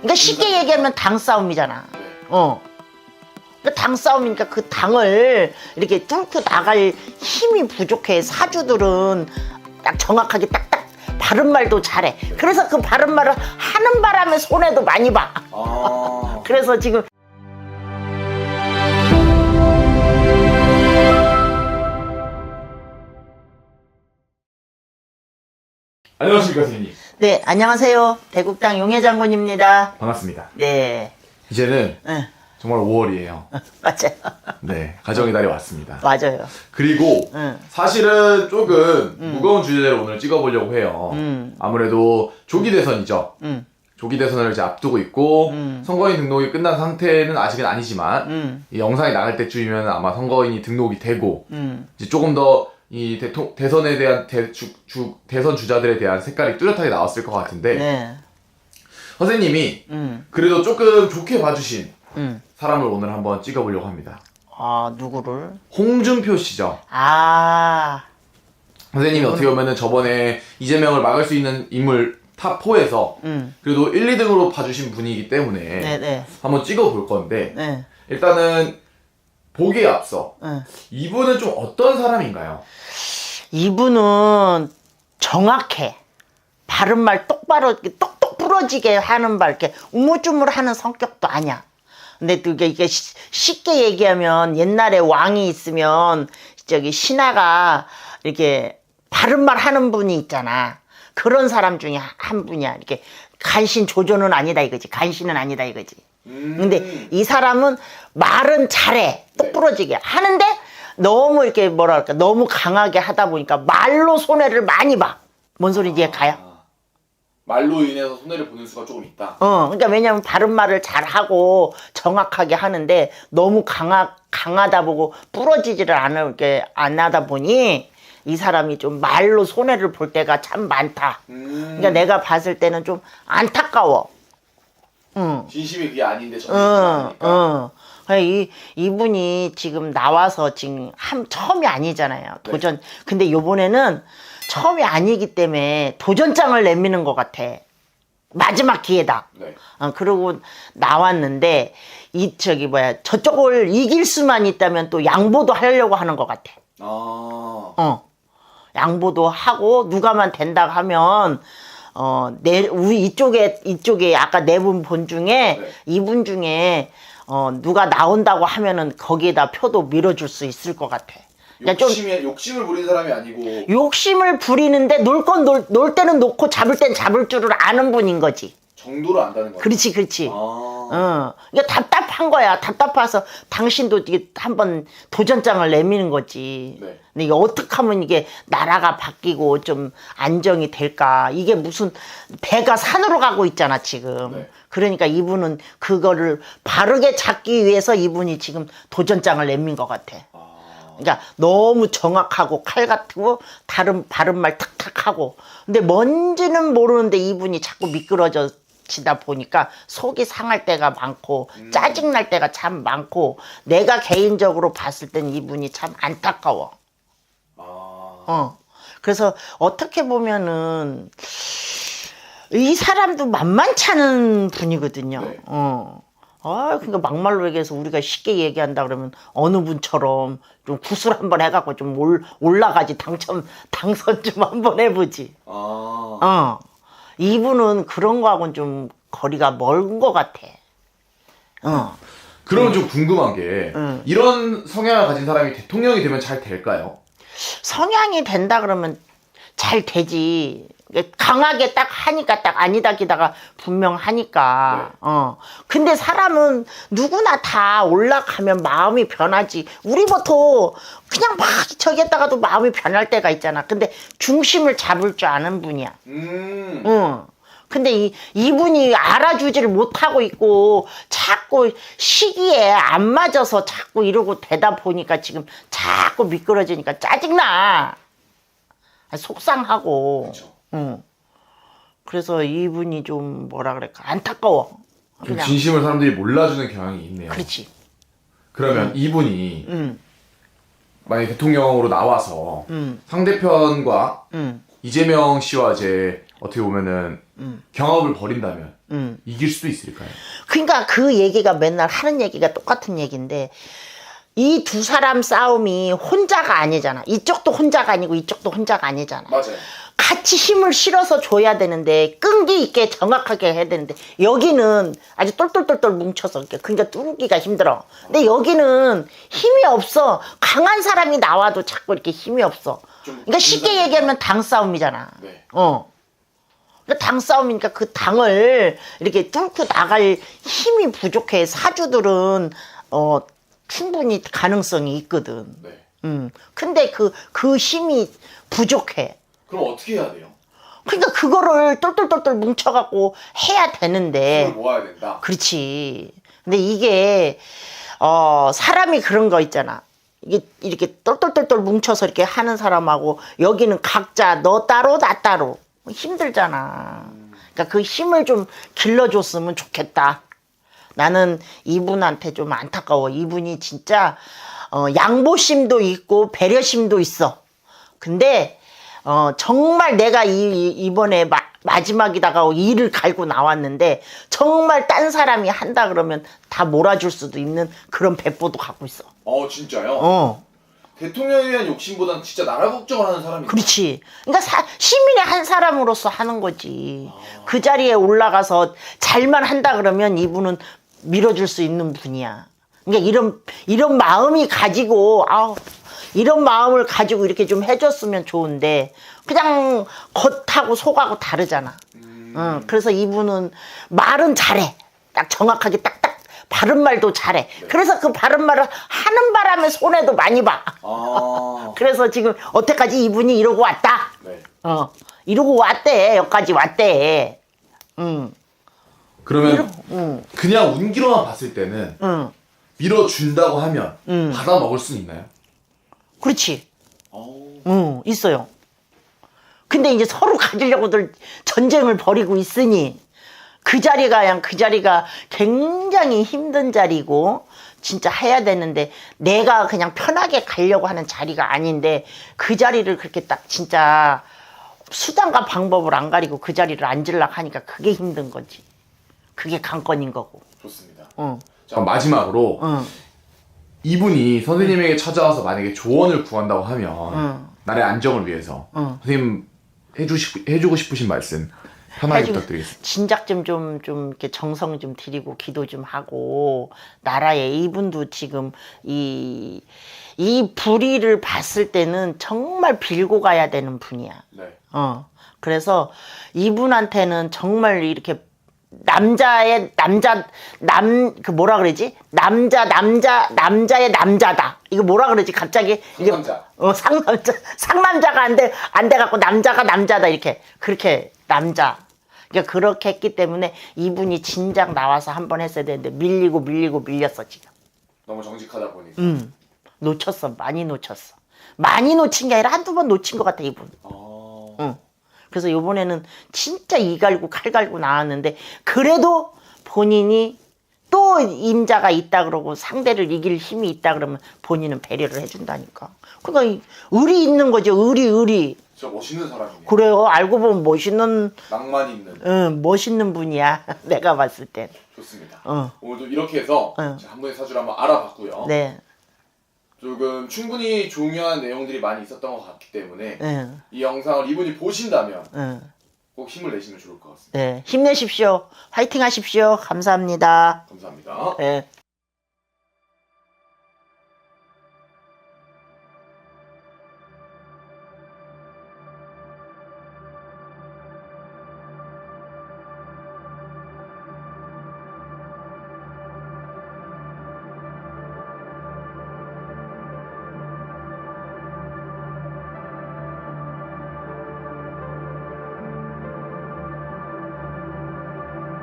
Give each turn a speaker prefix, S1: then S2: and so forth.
S1: 그러니까 쉽게 얘기하면 당 싸움이잖아.
S2: 네.
S1: 어. 그러니까 당 싸움이니까 그 당을 이렇게 뚫고 나갈 힘이 부족해. 사주들은 딱 정확하게 딱딱 바른 말도 잘해. 그래서 그 바른 말을 하는 바람에 손해도 많이 봐.
S2: 아.
S1: 그래서 지금
S2: 안녕하십니까 선생님.
S1: 네 안녕하세요 대국당 용해 장군입니다.
S2: 반갑습니다.
S1: 네,
S2: 이제는
S1: 응,
S2: 정말 5월이에요.
S1: 맞아요,
S2: 네, 가정의 달이 왔습니다.
S1: 맞아요.
S2: 그리고
S1: 응.
S2: 사실은 조금 무거운 주제를 오늘 찍어보려고 해요.
S1: 음.
S2: 아무래도 조기 대선이죠.
S1: 응,
S2: 조기 대선을 이제 앞두고 있고
S1: 음.
S2: 선거인 등록이 끝난 상태는 아직은 아니지만
S1: 응,
S2: 이 영상이 나갈 때쯤이면 아마 선거인이 등록이 되고
S1: 응,
S2: 이제 조금 더 이 대선에 대한 대, 주, 주- 대선 주자들에 대한 색깔이 뚜렷하게 나왔을 것 같은데
S1: 네,
S2: 선생님이
S1: 응,
S2: 그래도 조금 좋게 봐주신
S1: 응.
S2: 사람을 오늘 한번 찍어보려고 합니다.
S1: 아 누구를?
S2: 홍준표 씨죠.
S1: 아,
S2: 선생님이 어떻게 보면은 저번에 이재명을 막을 수 있는 인물 탑4에서
S1: 응,
S2: 그래도 1, 2등으로 봐주신 분이기 때문에
S1: 네, 네,
S2: 한번 찍어볼 건데
S1: 네,
S2: 일단은 보기에 앞서
S1: 응.
S2: 이분은 좀 어떤 사람인가요?
S1: 이분은 정확해. 바른 말 똑바로 이렇게 똑똑 부러지게 하는 말 이렇게 우물쭈물하는 성격도 아니야. 근데 또 이게, 이게 시- 쉽게 얘기하면 옛날에 왕이 있으면 저기 신하가 이렇게 바른 말 하는 분이 있잖아. 그런 사람 중에 한 분이야. 이렇게 간신 조조는 아니다 이거지. 간신은 아니다 이거지. 근데 이 사람은 말은 잘해. 똑부러지게 하는데 너무 이렇게 뭐랄까 너무 강하게 하다 보니까 말로 손해를 많이 봐. 뭔 소리인지 가요?
S2: 아, 말로 인해서 손해를 보는 수가 조금 있다.
S1: 어, 그러니까 왜냐면 바른 말을 잘 하고 정확하게 하는데 너무 강하 강하다 보고 부러지지를 않게 안 하다 보니 이 사람이 좀 말로 손해를 볼 때가 참 많다.
S2: 음,
S1: 그러니까 내가 봤을 때는 좀 안타까워. 응.
S2: 진심이 그게 아닌데 저는
S1: 응, 응. 이, 이분이 지금 나와서 지금 한, 처음이 아니잖아요. 도전. 근데 요번에는 처음이 아니기 때문에 도전장을 내미는 것 같아. 마지막 기회다.
S2: 네.
S1: 어, 그러고 나왔는데, 이, 저기, 뭐야, 저쪽을 이길 수만 있다면 또 양보도 하려고 하는 것 같아.
S2: 아,
S1: 어. 양보도 하고, 누가만 된다 하면, 어, 내, 우리 이쪽에, 이쪽에 아까 네 분 본 중에,
S2: 네.
S1: 이분 중에, 어, 누가 나온다고 하면은 거기에다 표도 밀어줄 수 있을 것 같아. 그러니까 좀
S2: 욕심에 욕심을 부린 사람이 아니고
S1: 욕심을 부리는데 놀 건 놀, 놀 때는 놓고 잡을 땐 잡을 줄을 아는 분인 거지.
S2: 정도로 안다는 거죠.
S1: 그렇지, 그렇지.
S2: 아,
S1: 어. 이게 답답 한 거야. 답답해서 당신도 이게 한번 도전장을 내미는 거지.
S2: 네.
S1: 근데 이게 어떻게 하면 이게 나라가 바뀌고 좀 안정이 될까? 이게 무슨 배가 산으로 가고 있잖아, 지금.
S2: 네.
S1: 그러니까 이분은 그거를 바르게 잡기 위해서 이분이 지금 도전장을 내민 것 같아.
S2: 아,
S1: 그러니까 너무 정확하고 칼 같고 다른 바른 말 탁탁하고 근데 뭔지는 모르는데 이분이 자꾸 미끄러져 지다 보니까 속이 상할 때가 많고 짜증 날 때가 참 많고 내가 개인적으로 봤을 땐 이분이 참 안타까워.
S2: 아,
S1: 어. 그래서 어떻게 보면은 이 사람도 만만치 않은 분이거든요.
S2: 네.
S1: 어. 아, 그러니까 막말로 얘기해서 우리가 쉽게 얘기한다 그러면 어느 분처럼 좀 구슬 한번 해갖고 좀 올, 올라가지 당첨 당선 좀 한번 해보지.
S2: 아,
S1: 어. 이분은 그런 거하고는 좀 거리가 먼것 같아. 어.
S2: 그러면 좀 궁금한 게
S1: 응.
S2: 이런 성향을 가진 사람이 대통령이 되면 잘 될까요?
S1: 성향이 된다 그러면 잘 되지. 강하게 딱 하니까 딱 아니다 기다가 분명 하니까.
S2: 네.
S1: 어. 근데 사람은 누구나 다 올라가면 마음이 변하지. 우리부터 그냥 막 저기 했다가도 마음이 변할 때가 있잖아. 근데 중심을 잡을 줄 아는 분이야.
S2: 음,
S1: 응. 근데 이, 이분이 알아주지를 못하고 있고, 자꾸 시기에 안 맞아서 자꾸 이러고 되다 보니까 지금 자꾸 미끄러지니까 짜증나. 아, 속상하고.
S2: 그쵸.
S1: 응. 그래서 이분이 좀 뭐라 그럴까, 안타까워.
S2: 좀
S1: 그냥.
S2: 진심을 사람들이 몰라주는 경향이 있네요.
S1: 그렇지.
S2: 그러면 이분이
S1: 응,
S2: 만약 대통령으로 나와서
S1: 응,
S2: 상대편과
S1: 응,
S2: 이재명 씨와 이제 어떻게 보면은 경합을 벌인다면
S1: 음.
S2: 이길 수도 있을까요?
S1: 그러니까 그 얘기가 맨날 하는 얘기가 똑같은 얘기인데 이 두 사람 싸움이 혼자가 아니잖아. 이쪽도 혼자가 아니고 이쪽도 혼자가 아니잖아.
S2: 맞아요.
S1: 같이 힘을 실어서 줘야 되는데 끈기 있게 정확하게 해야 되는데 여기는 아주 똘똘똘똘 뭉쳐서 그러니까 뚫기가 힘들어. 근데 여기는 힘이 없어. 강한 사람이 나와도 자꾸 이렇게 힘이 없어.
S2: 좀
S1: 그러니까 쉽게. 얘기하면 당 싸움이잖아.
S2: 네.
S1: 어. 그러니까 당 싸움이니까 그 당을 이렇게 뚫고 나갈 힘이 부족해. 사주들은 어 충분히 가능성이 있거든.
S2: 네.
S1: 음. 근데 그 그 힘이 부족해.
S2: 그럼 어떻게 해야 돼요?
S1: 그러니까 그거를 똘똘똘똘 뭉쳐갖고 해야 되는데.
S2: 모아야 된다.
S1: 그렇지. 근데 이게 어 사람이 그런 거 있잖아. 이게 이렇게 똘똘똘똘 뭉쳐서 이렇게 하는 사람하고 여기는 각자 너 따로 나 따로. 힘들잖아. 그러니까 그 힘을 좀 길러줬으면 좋겠다. 나는 이분한테 좀 안타까워. 이분이 진짜 어 양보심도 있고 배려심도 있어. 근데 어 정말 내가 이, 이- 이번에 마, 마지막이다가 일을 갈고 나왔는데 정말 딴 사람이 한다 그러면 다 몰아줄 수도 있는 그런 배포도 갖고 있어.
S2: 어 진짜요?
S1: 어,
S2: 대통령에 대한 욕심보다는 진짜 나라 걱정을 하는 사람이
S1: 그렇지. 그러니까 사- 시민의 한 사람으로서 하는 거지. 그 자리에 올라가서 잘만 한다 그러면 이분은 밀어줄 수 있는 분이야. 그러니까 이런 이런 마음이 가지고 아우 이런 마음을 가지고 이렇게 좀 해줬으면 좋은데 그냥 겉하고 속하고 다르잖아. 응, 그래서 이분은 말은 잘해. 딱 정확하게 딱딱 바른 말도 잘해. 그래서 그 바른 말을 하는 바람에 손해도 많이 봐.
S2: 아.
S1: 그래서 지금 어때까지 이분이 이러고 왔다.
S2: 네.
S1: 어, 이러고 왔대. 여기까지 왔대. 응,
S2: 그러면
S1: 응,
S2: 그냥 운기로만 봤을 때는
S1: 응.
S2: 밀어준다고 하면
S1: 음.
S2: 받아 먹을 수는 있나요?
S1: 그렇지.
S2: 어.
S1: 응, 있어요. 근데 이제 서로 가지려고들 전쟁을 벌이고 있으니 그 자리가 그냥 그 자리가 굉장히 힘든 자리고 진짜 해야 되는데 내가 그냥 편하게 가려고 하는 자리가 아닌데 그 자리를 그렇게 딱 진짜 수단과 방법을 안 가리고 그 자리를 앉으려고 하니까 그게 힘든 거지. 그게 관건인 거고.
S2: 좋습니다.
S1: 응,
S2: 자 마지막으로
S1: 응,
S2: 이분이 선생님에게 찾아와서 만약에 조언을 구한다고 하면
S1: 응.
S2: 나라의 안정을 위해서
S1: 응.
S2: 선생님 해주시, 해주고 싶으신 말씀 편하게
S1: 해주고-
S2: 부탁드리겠습니다.
S1: 진작 좀 좀 좀 이렇게 정성 좀 드리고 기도 좀 하고 나라에 이분도 지금 이 이 불의를 봤을 때는 정말 빌고 가야 되는 분이야.
S2: 네.
S1: 어. 그래서 이분한테는 정말 이렇게 남자의 남자 남 그 뭐라 그러지? 남자 남자 남자의 남자다. 이거 뭐라 그러지? 갑자기 이게
S2: 상남자.
S1: 어 상남자 상남자가 안 돼 안 돼 갖고 남자가 남자다 이렇게 그렇게 남자. 그러니까 그렇게 했기 때문에 이분이 진작 나와서 한 번 했어야 되는데 밀리고 밀리고 밀렸어 지금.
S2: 너무 정직하다 보니까.
S1: 음. 놓쳤어. 많이 놓쳤어. 많이 놓친 게 아니라 한두 번 놓친 것 같아 이분.
S2: 어.
S1: 응. 그래서 이번에는 진짜 이 갈고 칼 갈고 나왔는데 그래도 본인이 또 임자가 있다 그러고 상대를 이길 힘이 있다 그러면 본인은 배려를 해준다니까. 그러니까 이 의리 있는 거죠. 의리 의리.
S2: 진짜 멋있는 사람이네요.
S1: 그래요. 알고 보면 멋있는
S2: 낭만 있는.
S1: 응, 멋있는 분이야. 내가 봤을 땐.
S2: 좋습니다.
S1: 어.
S2: 오늘도 이렇게 해서
S1: 응.
S2: 제가 한 분의 사주를 한번 알아봤고요.
S1: 네.
S2: 조금 충분히 중요한 내용들이 많이 있었던 것 같기 때문에
S1: 응.
S2: 이 영상을 이분이 보신다면
S1: 응.
S2: 꼭 힘을 내시면 좋을 것 같습니다.
S1: 네. 힘내십시오. 화이팅 하십시오. 감사합니다.
S2: 감사합니다.
S1: 네.